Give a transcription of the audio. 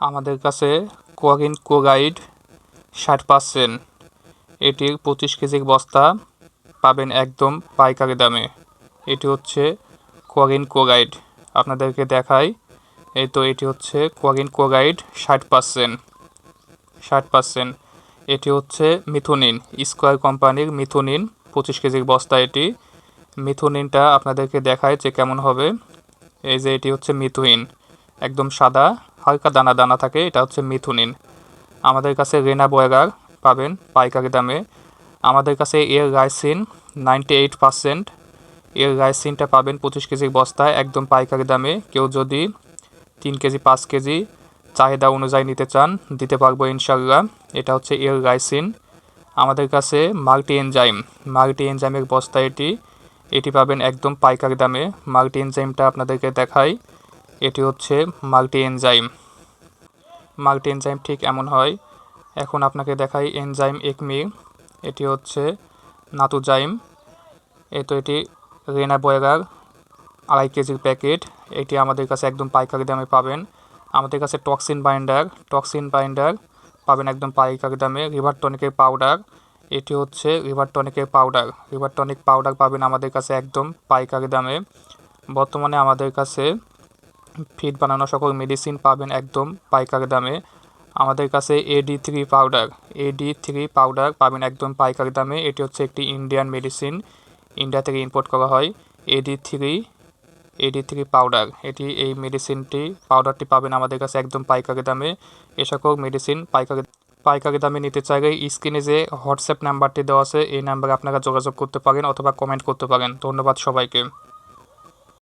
আমাদের কাছে কোয়াগিন কোগাইড ষাট পার্সেন্ট। এটির পঁচিশ কেজির বস্তা পাবেন একদম পাইকারি দামে। এটি হচ্ছে কোয়াগিন কোগাইড আপনাদেরকে দেখাই, এই তো এটি হচ্ছে কোয়াগিন কোগাইড ষাট পার্সেন্ট। ষাট পার্সেন্ট। এটি হচ্ছে মিথুনিন, স্কোয়ার কোম্পানির মিথুনিন, পঁচিশ কেজির বস্তা এটি। মিথুনিনটা আপনাদেরকে দেখায় যে কেমন হবে। এই যে এটি হচ্ছে মিথুইন একদম সাদা। হালকা দানা দানা থাকে, এটা হচ্ছে মিথুনিন। আমাদের কাছে রেনা বয়গার পাবেন পাইকারি দামে। আমাদের কাছে এর রাইসিন নাইনটি এইট পার্সেন্ট। এর রাইসিনটা পাবেন পঁচিশ কেজির বস্তায়, একদম পাইকারি দামে। কেউ যদি তিন কেজি, পাঁচ কেজি চাহিদা অনুযায়ী নিতে চান, দিতে পারব ইনশাল্লাহ এটা হচ্ছে এর রাইসিন। আমাদের কাছে মাল্টি এনজাইম, মাল্টি এনজাইমের বস্তা এটি। এটি পাবেন একদম পাইকারি দামে। মাল্টি এনজাইমটা আপনাদেরকে দেখাই। এটি হচ্ছে মাল্টি এনজাইম মাল্টি এনজাইম ঠিক এমন হয়। এখন আপনাকে দেখাই এনজাইম একমি। এটি হচ্ছে নাতুজাইম। এ তো এটি রেনা বয়গার আড়াই কেজির প্যাকেট। এটি আমাদের কাছে একদম পাইকারি দামে পাবেন। আমাদের কাছে টক্সিন বাইন্ডার। টক্সিন বাইন্ডার পাবেন একদম পাইকারি দামে। রিভার টনিকের পাউডার। এটি হচ্ছে রিভার টনিকের পাউডার। রিভার টনিক পাউডার পাবেন আমাদের কাছে একদম পাইকারি দামে। বর্তমানে আমাদের কাছে ফিড বানানো সকল মেডিসিন পাবেন একদম পাইকারি দামে। আমাদের কাছে AD three powder AD three powder পাবেন একদম পাইকারি দামে। এটি হচ্ছে একটি ইন্ডিয়ান মেডিসিন ইন্ডিয়া থেকে ইম্পোর্ট করা হয়। AD three AD three powder এটি এই মেডিসিনটি পাউডারটি পাবেন আমাদের কাছে একদম পাইকারি দামে। এ সকল মেডিসিন পাইকারি পাইকারি দামে নিতে চাইলে স্ক্রিনে যে হোয়াটসঅ্যাপ নাম্বারটি দেওয়া আছে, এই নাম্বারে আপনারা যোগাযোগ করতে পারেন অথবা কমেন্ট করতে পারেন। ধন্যবাদ সবাইকে।